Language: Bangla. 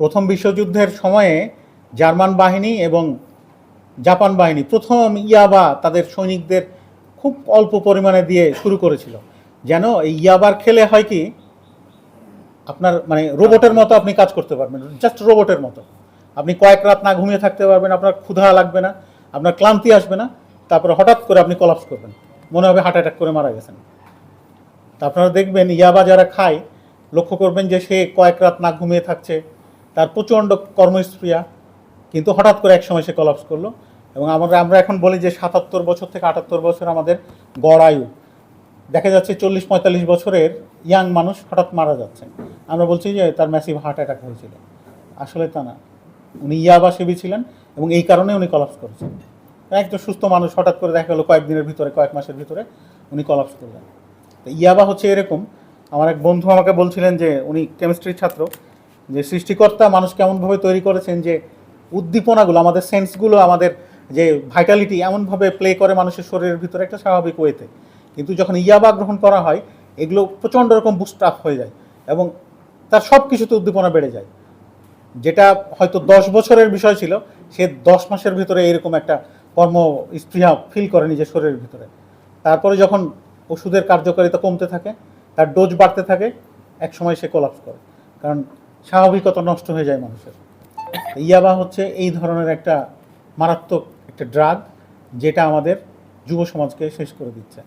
প্রথম বিশ্বযুদ্ধের সময়ে জার্মান বাহিনী এবং জাপান বাহিনী প্রথম ইয়াবা তাদের সৈনিকদের খুব অল্প পরিমাণে দিয়ে শুরু করেছিল। যেন এই ইয়াবার খেলে হয় কি, আপনার মানে রোবটের মতো আপনি কাজ করতে পারবেন জাস্ট রোবটের মতো। আপনি কয়েক রাত না ঘুমিয়ে থাকতে পারবেন, আপনার ক্ষুধা লাগবে না, আপনার ক্লান্তি আসবে না, তারপরে হঠাৎ করে আপনি কলাপস করবেন। মনে হবে হার্ট অ্যাটাক করে মারা গেছেন। তা আপনারা দেখবেন ইয়াবা যারা খায়, লক্ষ্য করবেন যে সে কয়েক রাত না ঘুমিয়ে থাকছে তার প্রচণ্ড কর্মস্প্রিয়া কিন্তু হঠাৎ করে এক সময় সে কলাপস করল এবং আমরা আমরা এখন বলি যে সাতাত্তর বছর থেকে আটাত্তর বছর আমাদের গড় আয়ু। দেখা যাচ্ছে চল্লিশ পঁয়তাল্লিশ বছরের ইয়াং মানুষ হঠাৎ মারা যাচ্ছে। আমরা বলছি যে তার ম্যাসিভ হার্ট অ্যাটাক হয়েছিল। আসলে তা না। উনি ইয়াবা সেবী ছিলেন এবং এই কারণে উনি কলাপস করেছেন। একজন সুস্থ মানুষ হঠাৎ করে দেখা গেলো কয়েকদিনের ভিতরে, কয়েক মাসের ভিতরে উনি কলাপস করলেন। তো ইয়াবা হচ্ছে এরকম। আমার এক বন্ধু আমাকে বলছিলেন যে উনি কেমিস্ট্রির ছাত্র। যে সৃষ্টিকর্তা মানুষ কেমনভাবে তৈরি করেছেন, যে উদ্দীপনাগুলো, আমাদের সেন্সগুলো, আমাদের যে ভাইটালিটি এমনভাবে প্লে করে মানুষের শরীরের ভিতরে একটা স্বাভাবিক ওয়েতে। কিন্তু যখন ইয়াবা গ্রহণ করা হয়, এগুলো প্রচণ্ড রকম বুস্ট আপ হয়ে যায় এবং তার সব কিছুতে উদ্দীপনা বেড়ে যায়। যেটা হয়তো দশ বছরের বিষয় ছিল, সে দশ মাসের ভিতরে এরকম একটা কর্ম স্পৃহা ফিল করে নিজের শরীরের ভিতরে। তারপরে যখন ওষুধের কার্যকারিতা কমতে থাকে, তার ডোজ বাড়তে থাকে এক সময় সে কোলাপস করে। কারণ স্বাভাবিকতা নষ্ট হয়ে যায় মানুষের। ইয়াবা হচ্ছে এই ধরনের একটা মারাত্মক একটা ড্রাগ যেটা আমাদের যুব সমাজকে শেষ করে দিচ্ছে।